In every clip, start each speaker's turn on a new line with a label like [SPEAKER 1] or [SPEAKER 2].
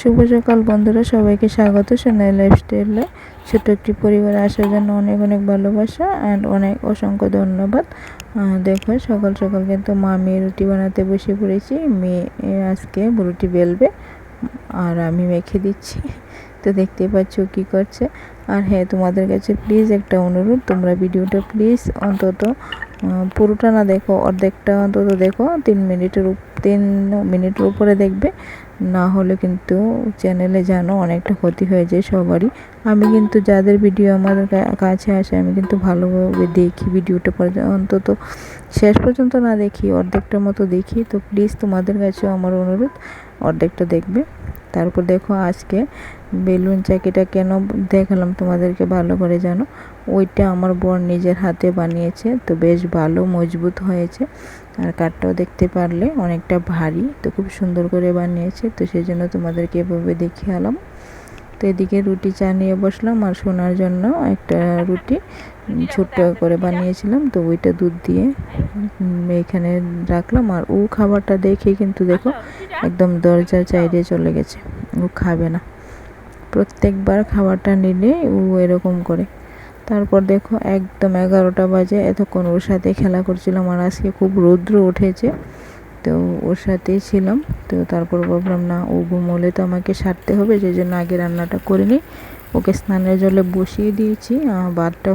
[SPEAKER 1] শুভ সকাল বন্ধুরা, সবাইকে স্বাগত সোনাই লাইফস্টাইলে ছোট্ট একটি পরিবারে আসার জন্য অনেক অনেক ভালোবাসা অ্যান্ড অনেক অসংখ্য ধন্যবাদ। দেখো, সকাল সকাল কিন্তু মা মেয়ে রুটি বানাতে বসে পড়েছি, মেয়ে আজকে রুটি বেলবে আর আমি মেখে দিচ্ছি। তো দেখতেই পাচ্ছ কী করছে। আর হ্যাঁ তোমাদের কাছে প্লিজ একটা অনুরোধ, তোমরা ভিডিওটা প্লিজ অন্তত পুরোটা না দেখো, অর্ধেকটা অন্তত দেখো, তিন মিনিটের তিন মিনিটের উপরে দেখবে। না হলে কিন্তু চ্যানেলে জানো অনেকটা ক্ষতি হয়ে যায় সবারই। আমি কিন্তু যাদের ভিডিও আমাদের কা- কাছে আসে, আমি কিন্তু ভালোভাবে দেখি ভিডিওটা অন্তত শেষ পর্যন্ত না দেখি অর্ধেকটার মতো দেখি। তো প্লিজ তোমাদের কাছেও আমার অনুরোধ, অর্ধেকটা দেখবে। তারপর দেখো আজকে বেলুন চাকিটা কেন দেখালাম তোমাদেরকে ভালো করে জানো? ওইটা আমার বোন নিজের হাতে বানিয়েছে, তো বেশ ভালো, মজবুত হয়েছে। আর কাঠটাও দেখতে পারলে অনেকটা ভারী, তো খুব সুন্দর করে বানিয়েছে, তো সেই জন্য তোমাদেরকে এভাবে দেখিয়ে আলাম তো এদিকে রুটি চা নিয়ে বসলাম আর শোনার জন্য একটা রুটি ছোট্ট করে বানিয়েছিলাম, তো ওইটা দুধ দিয়ে এখানে রাখলাম। আর ও খাবারটা দেখে কিন্তু দেখো একদম দরজার চাইডে চলে গেছে, ও খাবে না। প্রত্যেকবার খাবারটা নিলে ও এরকম করে। তারপর দেখো একদম এগারোটা বাজে, এতক্ষণ ওর সাথে খেলা করছিলাম আর আজকে খুব রৌদ্র উঠেছে, তো ওর সাথেই ছিলাম, তো তারপর ভাবলাম না, ও ঘুমোলে তো আমাকে সারতে হবে, সেই জন্য আগে রান্নাটা করে নিই। ওকে স্নানের জলে বসিয়ে দিয়েছি ভাতটা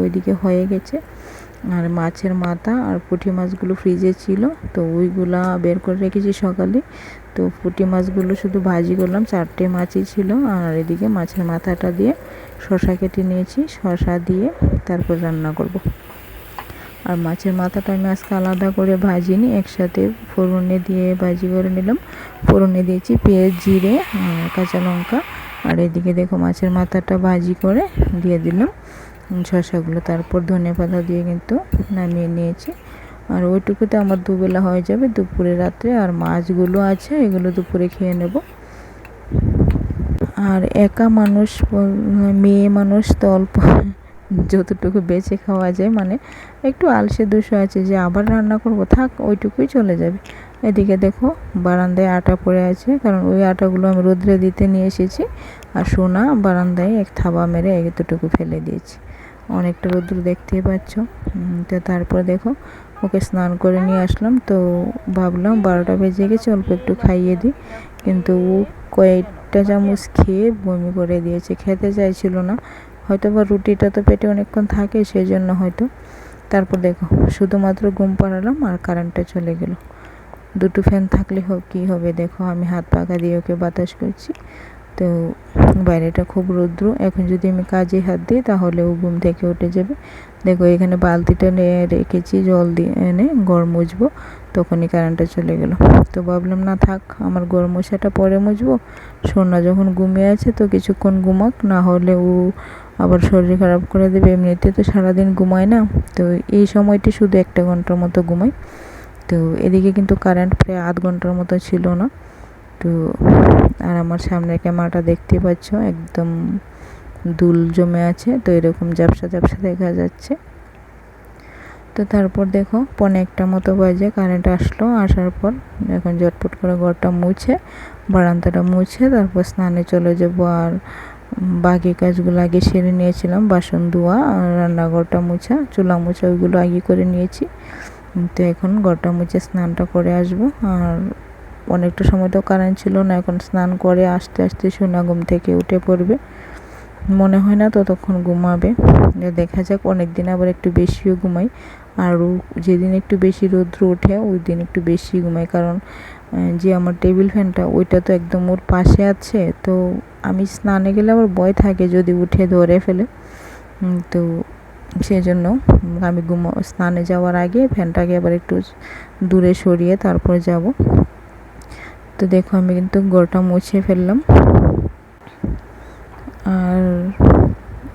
[SPEAKER 1] ওইদিকে হয়ে গেছে। আর মাছের মাথা আর পুঁটি মাছগুলো ফ্রিজে ছিল, তো ওইগুলা বের করে রেখেছি সকালে। তো পুঁটি মাছগুলো শুধু ভাজি করলাম, চারটে মাছই ছিল, আর এদিকে মাছের মাথাটা দিয়ে শসা কেটে নিয়েছি শসা দিয়ে তারপর রান্না করব। আর মাছের মাথাটা আমি আজকে আলাদা করে ভাজিনি, একসাথে ফোড়নে দিয়ে ভাজি করে নিলাম। ফোড়নে দিয়েছি পেঁয়াজ, জিরে কাঁচা লঙ্কা। আর এদিকে দেখো মাছের মাথাটা ভাজি করে দিয়ে দিলাম। শসাগুলো তারপর ধনে পাতা দিয়ে কিন্তু নামিয়ে নিয়েছি। আর ওইটুকুতে আমার দুবেলা হয়ে যাবে দুপুরে রাত্রে। আর মাছগুলো আছে, এগুলো দুপুরে খেয়ে নেব। আর একা মানুষ বল- মেয়ে মানুষ তো অল্প। যতটুকু বেঁচে খাওয়া যায় মানে একটু আলসে দুশো আছে যে আবার রান্না করব, থাক ওইটুকুই চলে যাবে। এদিকে দেখো বারান্দায় আটা পড়ে আছে, কারণ ওই আটাগুলো আমি রোদ্রে দিতে নিয়ে এসেছি, আর সোনা বারান্দায় এক থাবা মেরে এতটুকু ফেলে দিয়েছি। অনেকটা রোদ্র দেখতেই পাচ্ছ। তো তারপর দেখো ওকে স্নান করে নিয়ে আসলাম, তো ভাবলাম বারোটা বেজে গেছে, অল্প একটু খাইয়ে দিই। কিন্তু ও কয়েকটা চামচ খেয়ে বমি করে দিয়েছে, খেতে চাইছিল না। হয়তো বা রুটিটা তো পেটে অনেকক্ষণ থাকে সেই জন্য হয়তো। তারপর দেখো, শুধুমাত্র ঘুম পাড়ালাম আর কারেন্টটা চলে গেল। দুটো ফ্যান থাকলে হোক কী হবে দেখো, আমি হাত পাকা দিয়ে ওকে বাতাস করছি। তো বাইরেটা খুব রৌদ্র। এখন যদি আমি কাজে হাত দিই, তাহলে ও ঘুম থেকে উঠে যাবে। দেখো, এখানে বালতিটা নিয়ে রেখেছি, জল দিয়ে এনে গড় মুছবো। তখনই কারেন্টটা চলে গেল। তো ভাবলাম, না থাক, আমার গড় মোছাটা পরে মুছবো। সোনা যখন ঘুমিয়ে আছে, তো কিছুক্ষণ ঘুমাক। না হলে ও আবার শরীর খারাপ করে দেবে। এমনিতে তো সারাদিন ঘুমায় না। তো এই সময়টি শুধু একটা ঘণ্টার মতো ঘুমাই। তো এদিকে কিন্তু কারেন্ট প্রায় আধ ঘণ্টার মতো ছিল না। তো আর আমার সামনের ক্যামেরাটা দেখতে পাচ্ছ, একদম দুল জমে আছে, তো এরকম ঝাপসা ঝাপসা দেখা যাচ্ছে। তো তারপর দেখো, পনে একটা মতো বাজে কারেন্ট আসলো, আসার পর এখন ঝটপট করে ঘরটা মুছে, বারান্দাটা মুছে, তারপর স্নানে চলে যাব আর বাকি কাজগুলো আগে সেরে নিয়েছিলাম, বাসন ধোয়া, রান্নাঘরটা মুছা, চুলা মুছা ওইগুলো আগে করে নিয়েছি। তো এখন ঘরটা মুছে স্নানটা করে আসব, আর অনেকটা সময় তো কারেন্ট ছিল না, এখন স্নান করে আস্তে আস্তে সোনা ঘুম থেকে উঠে পড়বে। মনে হয় না ততক্ষণ ঘুমাবে। দেখা যাক অনেক দিন আবার একটু বেশিও ঘুমাই। আর যেদিন একটু বেশি রৌদ্র ওঠে, ওই দিন একটু বেশি ঘুমাই। কারণ যে আমার টেবিল ফ্যানটা, ওইটা তো একদম ওর পাশে আছে। তো আমি স্নানে গেলে আবার ভয় থাকে যদি উঠে ধরে ফেলে। তো সেজন্য আমি ঘুমো, স্নানে যাওয়ার আগে ফ্যানটাকে আবার একটু দূরে সরিয়ে তারপর যাব। তো দেখো আমি কিন্তু গোটা মুছে ফেললাম। আর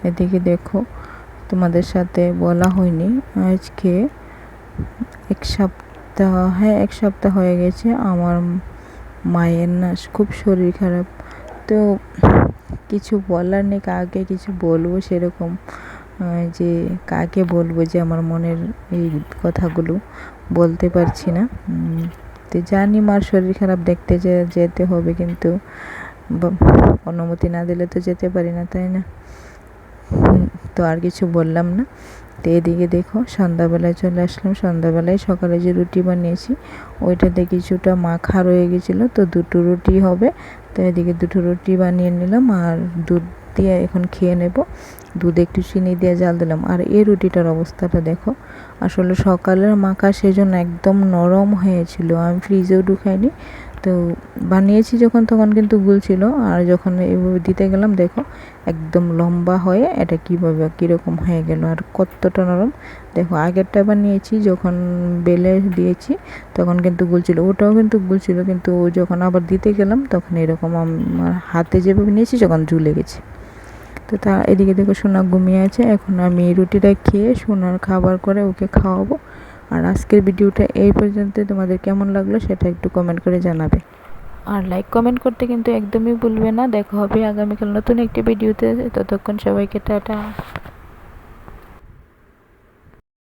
[SPEAKER 1] এদিকে দেখো, তোমাদের সাথে বলা হয়নি। আজকে এক সপ্তাহ হ্যাঁ এক সপ্তাহ হয়ে গেছে। আমার মায়ের না খুব শরীর খারাপ। তো কিছু বলার নেই, কাকে কিছু বলব সেরকম যে কাকে বলব যে আমার মনের এই কথাগুলো বলতে পারছি না। উম, তো জানি মার শরীর খারাপ দেখতে যেতে হবে কিন্তু অনুমতি না দিলে তো যেতে পারি না তাই না? তো আর কিছু বললাম না। তো এদিকে দেখো সন্ধ্যাবেলায় চলে আসলাম। সন্ধ্যাবেলায় সকালে যে রুটি বানিয়েছি ওইটাতে কিছুটা মাখা রয়ে গেছিল তো দুটো রুটি হবে। তো এদিকে দুটো রুটি বানিয়ে নিলাম আর দুধ দিয়ে এখন খেয়ে নেব। দুধে একটু চিনি দিয়ে জাল দিলাম। আর এই রুটিটার অবস্থাটা দেখো, আসলে সকালের মাখা সেজন্য একদম নরম হয়েছিল। আমি ফ্রিজেও ঢুকাইনি। তো বানিয়েছি যখন, তখন কিন্তু গুল ছিল। আর যখন এভাবে দিতে গেলাম, দেখো, একদম লম্বা হয়ে এটা কীভাবে, কীরকম হয়ে গেল আর কতটা নরম। দেখো, আগেরটা বানিয়েছি, যখন বেলে দিয়েছি, তখন কিন্তু গুল ছিল। ওটাও কিন্তু গুল ছিল, কিন্তু যখন আবার দিতে গেলাম, তখন এরকম আমার হাতে যেভাবে নিয়েছি, যখন ঝুলে গেছে। তো তা এদিকে দেখো সোনা ঘুমিয়ে আছে। এখন আমি রুটিটা খেয়ে সোনার খাবার করে ওকে খাওয়াবো। আর আজকের ভিডিওটা এই পর্যন্ত তোমাদের কেমন লাগল সেটা একটু কমেন্ট করে জানাবে। আর লাইক কমেন্ট করতে কিন্তু একদমই ভুলবে না। দেখা হবে আগামীকাল নতুন একটি ভিডিওতে। ততক্ষণ সবাইকে টাটা।